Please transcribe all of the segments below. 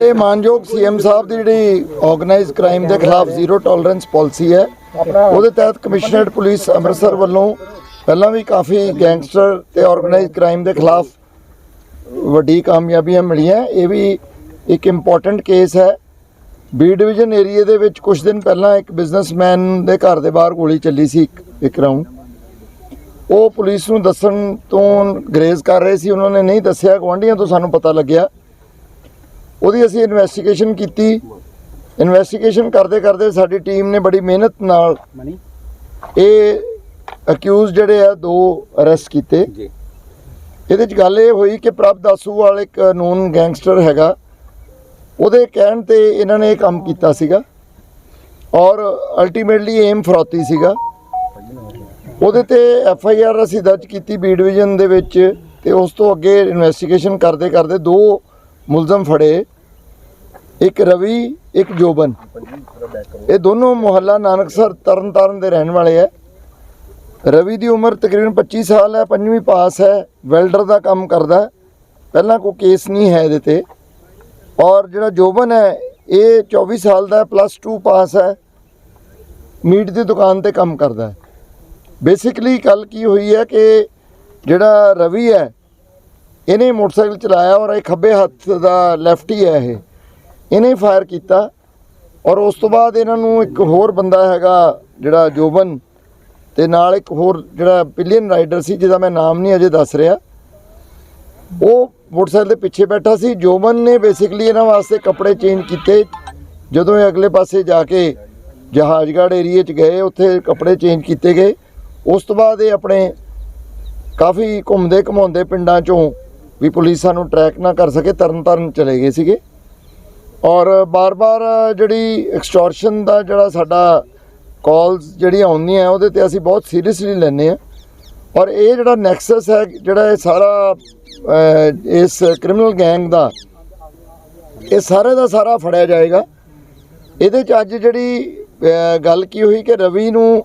ਇਹ ਮਾਨਯੋਗ ਸੀਐਮ ਸਾਹਿਬ ਦੀ ਜਿਹੜੀ ਆਰਗੇਨਾਈਜ਼ਡ ਕ੍ਰਾਈਮ ਦੇ ਖਿਲਾਫ ਜ਼ੀਰੋ ਟੋਲਰੈਂਸ ਪਾਲਿਸੀ ਹੈ, ਉਹਦੇ ਤਹਿਤ ਕਮਿਸ਼ਨਰੇਟ ਪੁਲਿਸ ਅੰਮ੍ਰਿਤਸਰ ਵੱਲੋਂ ਪਹਿਲਾਂ ਵੀ ਕਾਫੀ ਗੈਂਗਸਟਰ ਤੇ ਆਰਗੇਨਾਈਜ਼ਡ ਕ੍ਰਾਈਮ ਦੇ ਖਿਲਾਫ ਵੱਡੀ ਕਾਮਯਾਬੀਆਂ ਮਿਲੀਆਂ। ਇਹ ਵੀ ਇੱਕ ਇੰਪੋਰਟੈਂਟ ਕੇਸ ਹੈ। ਬੀ ਡਿਵੀਜ਼ਨ ਏਰੀਆ ਦੇ ਵਿੱਚ ਕੁਝ ਦਿਨ ਪਹਿਲਾਂ ਇੱਕ ਬਿਜ਼ਨਸਮੈਨ ਦੇ ਘਰ ਦੇ ਬਾਹਰ ਗੋਲੀ ਚੱਲੀ ਸੀ ਇੱਕ- ਇੱਕ ਰਾਉਂਡ ਉਹ ਪੁਲਿਸ ਨੂੰ ਦੱਸਣ ਤੋਂ ਗਰੇਜ਼ ਕਰ ਰਹੇ ਸੀ। ਉਹਨਾਂ ਨੇ ਨਹੀਂ ਦੱਸਿਆ, ਗੁਆਂਢੀਆਂ ਤੋਂ ਸਾਨੂੰ ਪਤਾ ਲੱਗਿਆ। ਉਹਦੀ ਅਸੀਂ ਇਨਵੈਸਟੀਗੇਸ਼ਨ ਕੀਤੀ। ਇਨਵੈਸਟੀਗੇਸ਼ਨ ਕਰਦੇ ਕਰਦੇ ਸਾਡੀ ਟੀਮ ਨੇ ਬੜੀ ਮਿਹਨਤ ਨਾਲ ਇਹ ਅਕਿਊਜ਼ ਜਿਹੜੇ ਆ ਦੋ ਅਰੈਸਟ ਕੀਤੇ। ਜੀ। ਇਹਦੇ ਚ ਗੱਲ ਇਹ ਹੋਈ ਕਿ ਪ੍ਰਭ ਦਾਸੂ ਵਾਲ ਇੱਕ ਨੂਨ ਗੈਂਗਸਟਰ ਹੈਗਾ। ਉਹਦੇ ਕਹਿਣ ਤੇ ਇਹਨਾਂ ਨੇ ਇਹ ਕੰਮ ਕੀਤਾ ਸੀਗਾ। ਔਰ ਅਲਟੀਮੇਟਲੀ ਏਮ ਫਰੋਤੀ ਸੀਗਾ। ਉਹਦੇ ਤੇ ਐਫ ਆਈ ਆਰ ਅਸੀਂ ਦਰਜ ਕੀਤੀ ਬੀ ਡਿਵੀਜ਼ਨ ਦੇ ਵਿੱਚ ਤੇ ਉਸ ਤੋਂ ਅੱਗੇ ਇਨਵੈਸਟੀਗੇਸ਼ਨ ਕਰਦੇ ਕਰਦੇ ਦੋ ਮੁਲਜ਼ਮ ਫੜੇ, ਇੱਕ ਰਵੀ, ਇੱਕ ਜੋਬਨ। ਇਹ ਦੋਨੋਂ ਮੁਹੱਲਾ ਨਾਨਕਸਰ ਤਰਨਤਾਰਨ ਦੇ ਰਹਿਣ ਵਾਲੇ ਹੈ ਰਵੀ ਦੀ ਉਮਰ ਤਕਰੀਬਨ 25 ਸਾਲ ਹੈ ਪੰਜਵੀਂ ਪਾਸ ਹੈ ਵੈਲਡਰ ਦਾ ਕੰਮ ਕਰਦਾ ਪਹਿਲਾਂ ਕੋਈ ਕੇਸ ਨਹੀਂ ਹੈ ਇਹਦੇ ਤੇ। ਔਰ ਜਿਹੜਾ ਜੋਬਨ ਹੈ ਇਹ 24 ਸਾਲ ਦਾ ਪਲੱਸ 2 ਪਾਸ ਹੈ ਮੀਟ ਦੀ ਦੁਕਾਨ ਤੇ ਕੰਮ ਕਰਦਾ ਹੈ ਬੇਸਿਕਲੀ ਕੱਲ ਕੀ ਹੋਈ ਹੈ ਕਿ ਜਿਹੜਾ ਰਵੀ ਹੈ ਇਹਨੇ ਮੋਟਰਸਾਈਕਲ ਚਲਾਇਆ ਔਰ ਇਹ ਖੱਬੇ ਹੱਥ ਦਾ ਲੈਫਟੀ ਹੈ ਇਹ। ਇਹਨੇ ਫਾਇਰ ਕੀਤਾ ਔਰ ਉਸ ਤੋਂ ਬਾਅਦ ਇਹਨਾਂ ਨੂੰ ਇੱਕ ਹੋਰ ਬੰਦਾ ਹੈਗਾ ਜਿਹੜਾ ਜੋਬਨ ਤੇ ਨਾਲ ਇੱਕ ਹੋਰ ਜਿਹੜਾ ਪਿਲੀਅਨ ਰਾਈਡਰ ਸੀ, ਜਿਹਦਾ ਮੈਂ ਨਾਮ ਨਹੀਂ ਅਜੇ ਦੱਸ ਰਿਹਾ। ਉਹ ਮੋਟਰਸਾਈਕਲ ਦੇ ਪਿੱਛੇ ਬੈਠਾ ਸੀ। ਜੋਬਨ ਨੇ ਬੇਸਿਕਲੀ ਇਹਨਾਂ ਵਾਸਤੇ ਕੱਪੜੇ ਚੇਂਜ ਕੀਤੇ। ਜਦੋਂ ਇਹ ਅਗਲੇ ਪਾਸੇ ਜਾ ਕੇ ਜਹਾਜ਼ਗੜ੍ਹ ਏਰੀਏ 'ਚ ਗਏ, ਉੱਥੇ ਕੱਪੜੇ ਚੇਂਜ ਕੀਤੇ ਗਏ। ਉਸ ਤੋਂ ਬਾਅਦ ਇਹ ਆਪਣੇ ਕਾਫੀ ਘੁੰਮਦੇ ਘਮਾਉਂਦੇ ਪਿੰਡਾਂ 'ਚੋਂ ਵੀ ਪੁਲਿਸ ਸਾਨੂੰ ਟਰੈਕ ਨਾ ਕਰ ਸਕੇ ਤਰਨ ਤਾਰਨ ਚਲੇ ਗਏ ਸੀਗੇ। ਔਰ ਬਾਰ-ਬਾਰ ਜਿਹੜੀ ਐਕਸਟੋਰਸ਼ਨ ਦਾ ਜਿਹੜਾ ਸਾਡਾ ਕਾਲਸ ਜਿਹੜੀਆਂ ਆਉਂਦੀਆਂ ਉਹਦੇ ਤੇ ਅਸੀਂ ਬਹੁਤ ਸੀਰੀਅਸਲੀ ਲੈਂਦੇ ਆ ਔਰ ਇਹ ਜਿਹੜਾ ਨੈਕਸਸ ਹੈ, ਜਿਹੜਾ ਇਹ ਸਾਰਾ ਇਸ ਕ੍ਰਿਮੀਨਲ ਗੈਂਗ ਦਾ, ਇਹ ਸਾਰੇ ਦਾ ਸਾਰਾ ਫੜਿਆ ਜਾਏਗਾ। ਇਹਦੇ ਚ ਅੱਜ ਜਿਹੜੀ ਗੱਲ ਕੀ ਹੋਈ ਕਿ ਰਵੀ ਨੂੰ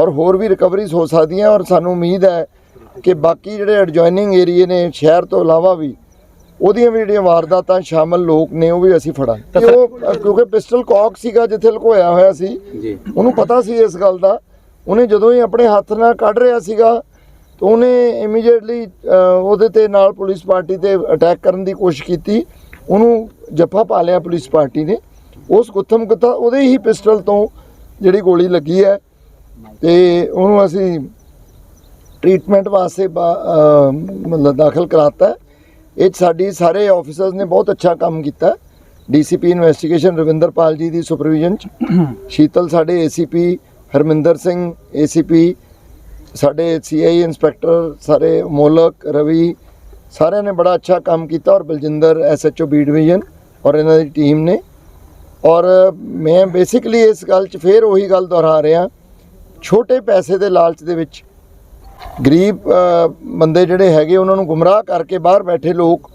ਔਰ ਹੋਰ ਵੀ ਰਿਕਵਰੀਜ਼ ਹੋ ਸਕਦੀਆਂ ਔਰ ਸਾਨੂੰ ਉਮੀਦ ਹੈ ਕਿ ਬਾਕੀ ਜਿਹੜੇ ਐਡਜੋਇਨਿੰਗ ਏਰੀਏ ਨੇ ਸ਼ਹਿਰ ਤੋਂ ਇਲਾਵਾ ਵੀ ਉਹਦੀਆਂ ਵੀ ਜਿਹੜੀਆਂ ਵਾਰਦਾਤਾਂ ਸ਼ਾਮਲ ਲੋਕ ਨੇ ਉਹ ਵੀ ਅਸੀਂ ਫੜਾਂਗੇ। ਤੇ ਉਹ ਕਿਉਂਕਿ ਪਿਸਟਲ ਕੌਕ ਸੀਗਾ ਜਿੱਥੇ ਲੁਕੋਇਆ ਹੋਇਆ ਸੀ ਉਹਨੂੰ ਪਤਾ ਸੀ ਇਸ ਗੱਲ ਦਾ। ਉਹਨੇ ਜਦੋਂ ਹੀ ਆਪਣੇ ਹੱਥ ਨਾਲ ਕੱਢ ਰਿਹਾ ਸੀਗਾ ਤਾਂ ਉਹਨੇ ਇਮੀਡੀਏਟਲੀ ਉਹਦੇ ਤੇ ਨਾਲ ਪੁਲਿਸ ਪਾਰਟੀ ਤੇ ਅਟੈਕ ਕਰਨ ਦੀ ਕੋਸ਼ਿਸ਼ ਕੀਤੀ। ਉਹਨੂੰ ਜੱਫਾ ਪਾ ਲਿਆ ਪੁਲਿਸ ਪਾਰਟੀ ਨੇ। ਉਸ ਗੁੱਥਮ ਗੁੱਥਾ ਉਹਦੇ ਹੀ ਪਿਸਟਲ ਤੋਂ ਜਿਹੜੀ ਗੋਲੀ ਲੱਗੀ ਹੈ ਤੇ ਉਹਨੂੰ ਅਸੀਂ ਟ੍ਰੀਟਮੈਂਟ ਵਾਸਤੇ ਮਤਲਬ ਦਾਖਲ ਕਰਾਤਾ। ਇਹ ਸਾਡੀ ਸਾਰੇ ਆਫੀਸਰਸ ਨੇ ਬਹੁਤ ਅੱਛਾ ਕੰਮ ਕੀਤਾ ਡੀਸੀਪੀ ਇਨਵੈਸਟੀਗੇਸ਼ਨ ਰਵਿੰਦਰਪਾਲ ਜੀ ਦੀ ਸੁਪਰਵਿਜ਼ਨ ਚ। ਸ਼ੀਤਲ ਸਾਡੇ ਏਸੀਪੀ ਹਰਮਿੰਦਰ ਸਿੰਘ ਏਸੀਪੀ ਸਾਡੇ ਸੀਆਈ ਇੰਸਪੈਕਟਰ ਸਾਰੇ ਮੋਲਕ ਰਵੀ ਸਾਰਿਆਂ ਨੇ ਬੜਾ ਅੱਛਾ ਕੰਮ ਕੀਤਾ ਔਰ ਬਲਜਿੰਦਰ ਐਸਐਚਓ ਬੀ ਡਿਵੀਜ਼ਨ ਔਰ ਇਹਨਾਂ ਦੀ ਟੀਮ ਨੇ। ਔਰ ਮੈਂ ਬੇਸਿਕਲੀ ਇਸ ਗੱਲ 'ਚ ਫੇਰ ਉਹੀ ਗੱਲ ਦੁਹਰਾ ਰਿਹਾ ਛੋਟੇ ਪੈਸੇ ਦੇ ਲਾਲਚ ਦੇ ਵਿੱਚ ਗਰੀਬ ਬੰਦੇ ਜਿਹੜੇ ਹੈਗੇ, ਉਹਨਾਂ ਨੂੰ ਗੁੰਮਰਾਹ ਕਰਕੇ ਬਾਹਰ ਬੈਠੇ ਲੋਕ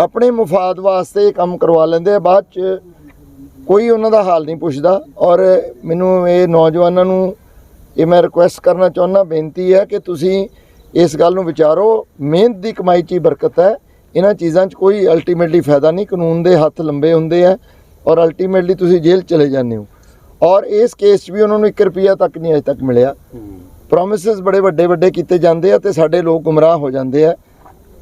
ਆਪਣੇ ਮਫਾਦ ਵਾਸਤੇ ਇਹ ਕੰਮ ਕਰਵਾ ਲੈਂਦੇ ਆ। ਬਾਅਦ 'ਚ ਕੋਈ ਉਹਨਾਂ ਦਾ ਹਾਲ ਨਹੀਂ ਪੁੱਛਦਾ। ਔਰ ਮੈਨੂੰ ਇਹ ਨੌਜਵਾਨਾਂ ਨੂੰ ਇਹ ਮੈਂ ਰਿਕੁਐਸਟ ਕਰਨਾ ਚਾਹੁੰਦਾ, ਬੇਨਤੀ ਹੈ ਕਿ ਤੁਸੀਂ ਇਸ ਗੱਲ ਨੂੰ ਵਿਚਾਰੋ। ਮਿਹਨਤ ਦੀ ਕਮਾਈ 'ਚ ਹੀ ਬਰਕਤ ਹੈ। ਇਹਨਾਂ ਚੀਜ਼ਾਂ 'ਚ ਕੋਈ ਅਲਟੀਮੇਟਲੀ ਫਾਇਦਾ ਨਹੀਂ। ਕਾਨੂੰਨ ਦੇ ਹੱਥ ਲੰਬੇ ਹੁੰਦੇ ਆ। ਔਰ ਅਲਟੀਮੇਟਲੀ ਤੁਸੀਂ ਜੇਲ੍ਹ ਚਲੇ ਜਾਂਦੇ ਹੋ। ਔਰ ਇਸ ਕੇਸ 'ਚ ਵੀ ਉਹਨਾਂ ਨੂੰ 1 ਰੁਪਿਆ ਤੱਕ ਨਹੀਂ ਅਜੇ ਤੱਕ ਮਿਲਿਆ। ਪ੍ਰੋਮਿਸਸ ਬੜੇ ਵੱਡੇ ਵੱਡੇ ਕੀਤੇ ਜਾਂਦੇ ਆ ਤੇ ਸਾਡੇ ਲੋਕ ਗੁੰਮਰਾਹ ਹੋ ਜਾਂਦੇ ਆ।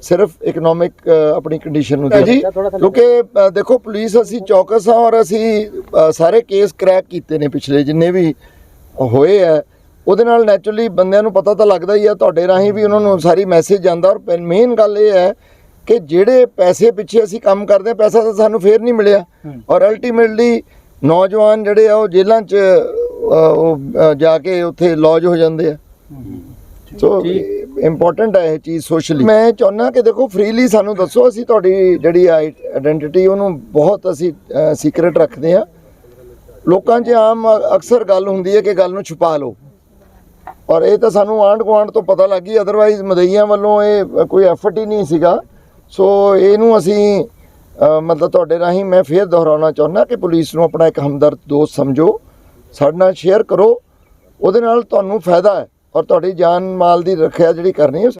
ਸਿਰਫ ਇਕਨੋਮਿਕ ਆਪਣੀ ਕੰਡੀਸ਼ਨ ਨੂੰ ਜੀ ਕਿਉਂਕਿ ਦੇਖੋ ਪੁਲਿਸ ਅਸੀਂ ਚੌਕਸ ਹਾਂ ਔਰ ਅਸੀਂ ਸਾਰੇ ਕੇਸ ਕਰੈਕ ਕੀਤੇ ਨੇ ਪਿਛਲੇ ਜਿੰਨੇ ਵੀ ਹੋਏ ਆ। ਉਹਦੇ ਨਾਲ ਨੈਚੁਰਲੀ ਬੰਦਿਆਂ ਨੂੰ ਪਤਾ ਤਾਂ ਲੱਗਦਾ ਹੀ ਆ ਤੁਹਾਡੇ ਰਾਹੀਂ ਵੀ ਉਹਨਾਂ ਨੂੰ ਸਾਰੀ ਮੈਸੇਜ ਜਾਂਦਾ। ਔਰ ਮੇਨ ਗੱਲ ਇਹ ਹੈ ਕਿ ਜਿਹੜੇ ਪੈਸੇ ਪਿੱਛੇ ਅਸੀਂ ਕੰਮ ਕਰਦੇ ਆ ਪੈਸਾ ਤਾਂ ਸਾਨੂੰ ਫੇਰ ਨਹੀਂ ਮਿਲਿਆ। ਔਰ ਅਲਟੀਮੇਟਲੀ ਨੌਜਵਾਨ ਜਿਹੜੇ ਆ ਉਹ ਜੇਲ੍ਹਾਂ 'ਚ ਉਹ ਜਾ ਕੇ ਉੱਥੇ ਲੌਜ ਹੋ ਜਾਂਦੇ ਆ। ਸੋ ਇੰਪੋਰਟੈਂਟ ਹੈ ਇਹ ਚੀਜ਼ ਸੋਸ਼ਲੀ ਮੈਂ ਚਾਹੁੰਦਾ ਕਿ ਦੇਖੋ ਫ੍ਰੀਲੀ ਸਾਨੂੰ ਦੱਸੋ ਅਸੀਂ ਤੁਹਾਡੀ ਜਿਹੜੀ ਆਇਡੈਂਟੀਟੀ ਉਹਨੂੰ ਬਹੁਤ ਅਸੀਂ ਸੀਕ੍ਰੀਟ ਰੱਖਦੇ ਆ। ਲੋਕਾਂ 'ਚ ਆਮ ਅਕਸਰ ਗੱਲ ਹੁੰਦੀ ਹੈ ਕਿ ਗੱਲ ਨੂੰ ਛੁਪਾ ਲਓ। ਔਰ ਇਹ ਤਾਂ ਸਾਨੂੰ ਆਂਢ ਗੁਆਂਢ ਤੋਂ ਪਤਾ ਲੱਗ ਗਈ ਅਦਰਵਾਈਜ਼ ਮਦਈਆਂ ਵੱਲੋਂ ਇਹ ਕੋਈ ਐਫਰਟ ਹੀ ਨਹੀਂ ਸੀਗਾ। ਸੋ ਇਹਨੂੰ ਅਸੀਂ ਮਤਲਬ ਤੁਹਾਡੇ ਰਾਹੀਂ ਮੈਂ ਫੇਰ ਦੁਹਰਾਉਣਾ ਚਾਹੁੰਦਾ ਕਿ ਪੁਲਿਸ ਨੂੰ ਆਪਣਾ ਇੱਕ ਹਮਦਰਦ ਦੋਸਤ ਸਮਝੋ, ਸਾਡੇ ਨਾਲ ਸ਼ੇਅਰ ਕਰੋ, ਉਹਦੇ ਨਾਲ ਤੁਹਾਨੂੰ ਫਾਇਦਾ ਹੈ ਔਰ ਤੁਹਾਡੀ ਜਾਨ ਮਾਲ ਦੀ ਰੱਖਿਆ ਜਿਹੜੀ ਕਰਨੀ ਹੈ